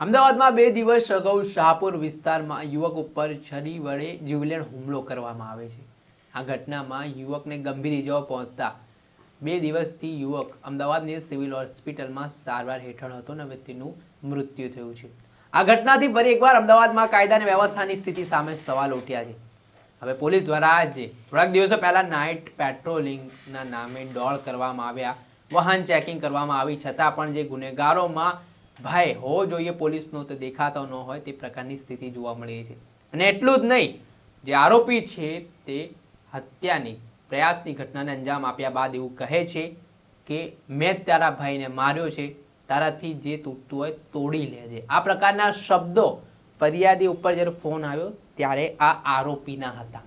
અમદાવાદમાં બે દિવસ અગાઉ શાહપુર વિસ્તારમાં યુવક ઉપર છરી વડે જીવલેણ હુમલો કરવામાં આવે છે. આ ઘટનામાં યુવકને ગંભીર ઇજાઓ પહોંચતા બે દિવસથી યુવક અમદાવાદની સિવિલ હોસ્પિટલમાં સારવાર હેઠળ હતો અને વ્યક્તિનું મૃત્યુ થયું છે. આ ઘટનાથી ફરી એકવાર અમદાવાદમાં કાયદા અને વ્યવસ્થાની સ્થિતિ સામે સવાલ ઉઠ્યા છે. હવે પોલીસ દ્વારા આજે થોડાક દિવસો પહેલા નાઇટ પેટ્રોલિંગના નામે દોડ કરવામાં આવ્યા. વાહન ચેકિંગ કરવામાં આવી છતાં પણ જે ગુનેગારોમાં ભય હોવો જોઈએ પોલીસનો, તો દેખાતો ન હોય તે પ્રકારની સ્થિતિ જોવા મળી છે. અને એટલું જ નહીં, જે આરોપી છે તે હત્યાની, પ્રયાસની ઘટનાને અંજામ આપ્યા બાદ એવું કહે છે કે, મેં તારા ભાઈને માર્યો છે, તારાથી જે તૂટતું હોય તોડી લેજે. આ પ્રકારના શબ્દો ફરિયાદી ઉપર જ્યારે ફોન આવ્યો, ત્યારે આ આરોપીના હતા.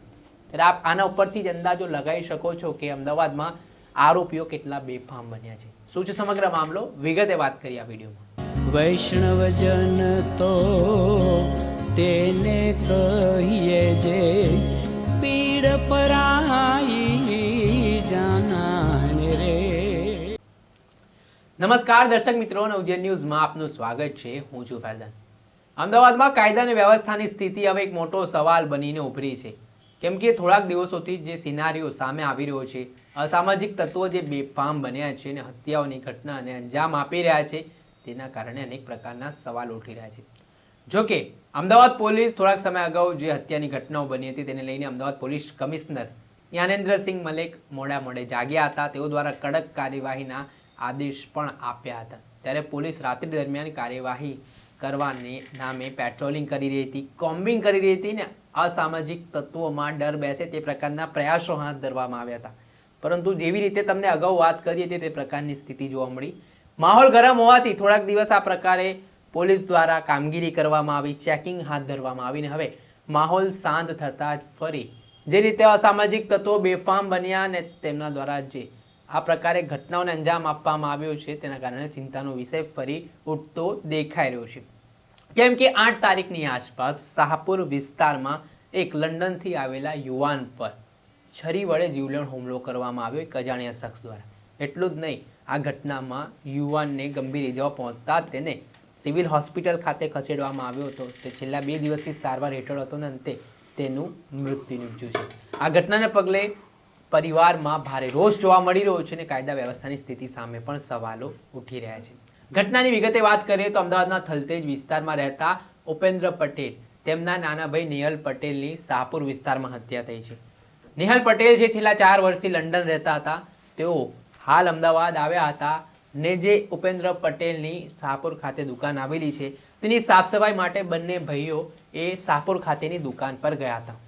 ત્યારે આપ આના ઉપરથી જ અંદાજો લગાવી શકો છો કે અમદાવાદમાં આરોપીઓ કેટલા બેફામ બન્યા છે. શું છે સમગ્ર મામલો? વિગતે વાત કરી આ વિડીયોમાં. વૈષ્ણવજન તો તેને કહીએ જે પીડ પરાઈ જાનાને રે. નમસ્કાર દર્શક મિત્રો, નવજન ન્યૂઝમાં આપનું સ્વાગત છે. હું છું ફૈઝાન. અમદાવાદમાં કાયદા અને વ્યવસ્થાની સ્થિતિ હવે એક મોટો સવાલ બનીને ઉભરી છે. કેમ કે થોડાક દિવસોથી જે સિનારીઓ સામે આવી રહ્યો છે, અસામાજિક તત્વો જે બેફામ બન્યા છે અને હત્યાઓની ઘટનાને અંજામ આપી રહ્યા છે તેના કારણે અનેક પ્રકારના સવાલ ઉઠી રહ્યા છે. જોકે અમદાવાદ પોલીસ થોડાક સમય અગાઉ જે હત્યાની ઘટનાઓ બની હતી તેને લઈને અમદાવાદ પોલીસ કમિશનર જ્ઞાનેન્દ્રસિંહ મલેક મોડા મોડે જાગ્યા હતા. તેઓ દ્વારા કડક કાર્યવાહીના આદેશ પણ આપ્યા હતા. ત્યારે પોલીસ રાત્રિ દરમિયાન કાર્યવાહી કરવાને નામે પેટ્રોલિંગ કરી રહી હતી કોમ્બિંગ કરી રહી હતી ને અસામાજિક તત્વોમાં ડર બેસે તે પ્રકારના પ્રયાસો હાથ ધરવામાં આવ્યા હતા. પરંતુ જેવી રીતે તમને અગાઉ વાત કરી હતી તે પ્રકારની સ્થિતિ જોવા મળી. માહોલ ગરમ હોવાથી થોડાક દિવસ આ પ્રકારે પોલીસ દ્વારા કામગીરી કરવામાં આવી, ચેકિંગ હાથ ધરવામાં આવીને હવે માહોલ શાંત થતાં જ ફરી જે રીતે અસામાજિક તત્વો બેફામ બન્યા અને તેમના દ્વારા જે આ પ્રકારે ઘટનાઓને અંજામ આપવામાં આવ્યો છે તેના કારણે ચિંતાનો વિષય ફરી ઉઠતો દેખાઈ રહ્યો છે. કેમ કે આઠ તારીખની આસપાસ શાહપુર વિસ્તારમાં એક લંડનથી આવેલા યુવાન પર છરી વડે જીવલેણ હુમલો કરવામાં આવ્યો, એક અજાણ્યા શખ્સ દ્વારા. એટલું જ નહીં, આ ઘટનામાં યુવાનને ગંભીર ઇજાઓ પહોંચતા તેને સિવિલ હોસ્પિટલ ખાતે ખસેડવામાં આવ્યો હતો. તે છેલ્લા બે દિવસથી સારવાર હેઠળ હતો ને અંતે તેનું મૃત્યુ નીપજ્યું છે. આ ઘટનાને પગલે પરિવારમાં ભારે રોષ જોવા મળી રહ્યો છે અને કાયદા વ્યવસ્થાની સ્થિતિ સામે પણ સવાલો ઉઠી રહ્યા છે. ઘટનાની વિગતે વાત કરીએ તો અમદાવાદના થલતેજ વિસ્તારમાં રહેતા ઉપેન્દ્ર પટેલ, તેમના નાના ભાઈ નિહલ પટેલની શાહપુર વિસ્તારમાં હત્યા થઈ છે. નિહલ પટેલ જે છેલ્લા ચાર વર્ષથી લંડન રહેતા હતા, તેઓ હાલ અમદાવાદ આવ્યા હતા ને જે ઉપેન્દ્ર પટેલની શાહપુર ખાતે દુકાન આવેલી છે, તેની સાફ સફાઈ માટે બંને ભાઈઓ એ શાહપુર ખાતેની દુકાન પર ગયા હતા.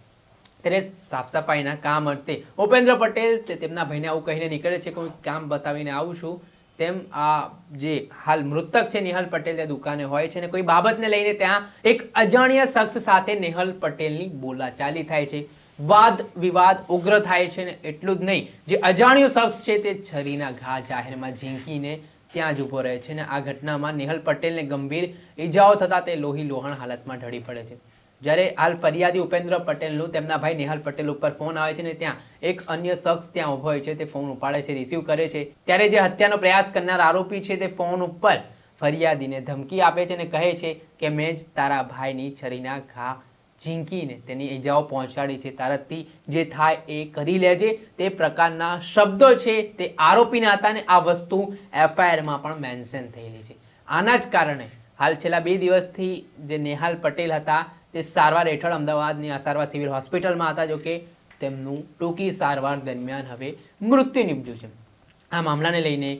ત્યારે સાફ સફાઈના કામ અર્થે ઉપેન્દ્ર પટેલ તે તેમના ભાઈને આવું કહીને નીકળે છે કે હું કામ બતાવીને આવું છું. તેમ આ જે હાલ મૃતક છે નિહલ પટેલ ત્યાં દુકાને હોય છે અને કોઈ બાબતને લઈને ત્યાં એક અજાણ્યા શખ્સ સાથે નિહલ પટેલની બોલાચાલી થાય છે. વાદ, વિવાદ ઉગ્ર થાય છે ને એટલું જ નહીં. જે અજાણ્યો શખ્સ છે તે છરીના ઘા જાહેરમાં ઝીંકીને ત્યાં જ ઊભો રહે છે અને આ ઘટનામાં નેહલ પટેલને ગંભીર ઈજાઓ થતાં તે લોહી લોહણ હાલતમાં ઢળી પડે છે. જ્યારે હાલ ફરિયાદી ઉપેન્દ્ર પટેલનું, તેમના ભાઈ નેહલ પટેલ ઉપર ફોન આવે છે ને ત્યાં એક અન્ય શખ્સ ત્યાં ઊભો હોય છે, તે ફોન ઉપાડે છે, રિસીવ કરે છે. ત્યારે જે હત્યાનો પ્રયાસ કરનાર આરોપી છે તે ફોન ઉપર ફરિયાદીને ધમકી આપે છે અને કહે છે કે, મેં જ તારા ભાઈની છરીના ઘા ઝીંકીને તેની ઈજાઓ પહોંચાડી છે. તારતથી જે થાય એ કરી લેજે. તે પ્રકારના શબ્દો છે તે આરોપીના હતા અને આ વસ્તુ એફઆઈઆરમાં પણ મેન્શન થયેલી છે. આના જ કારણે હાલ છેલ્લા બે દિવસથી જે નેહાલ પટેલ હતા તે સારવાર હેઠળ અમદાવાદની અસારવા સિવિલ હોસ્પિટલમાં હતા જો કે તેમનું ટૂંકી સારવાર દરમિયાન હવે મૃત્યુ નીપજ્યું છે. આ મામલાને લઈને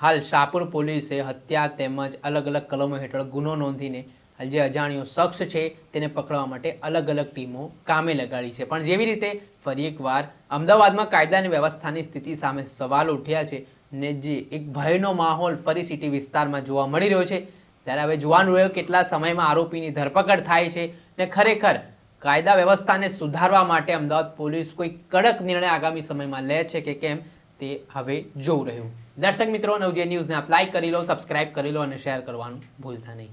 હાલ શાહપુર પોલીસે હત્યા તેમજ અલગ અલગ કલમો હેઠળ ગુનો નોંધીને જે અજાણ્યો શખ્સ છે તેને પકડવા માટે અલગ અલગ ટીમો કામે લગાડી છે. પણ જેવી રીતે ફરી એકવાર અમદાવાદમાં કાયદા અને વ્યવસ્થાની સ્થિતિ સામે સવાલ ઉઠ્યા છે ને જે એક ભયનો માહોલ ફરી સિટી વિસ્તારમાં જોવા મળી રહ્યો છે, ત્યારે હવે જોવાનું રહ્યું કેટલા સમયમાં આરોપીની ધરપકડ થાય છે ને ખરેખર કાયદા વ્યવસ્થાને સુધારવા માટે અમદાવાદ પોલીસ કોઈ કડક નિર્ણય આગામી સમયમાં લે છે કે કેમ તે હવે જોવું રહ્યું. દર્શક મિત્રો નવજે ન્યૂઝને આપ લાઇક કરી લો સબસ્ક્રાઇબ કરી લો અને શેર કરવાનું ભૂલતા નહીં.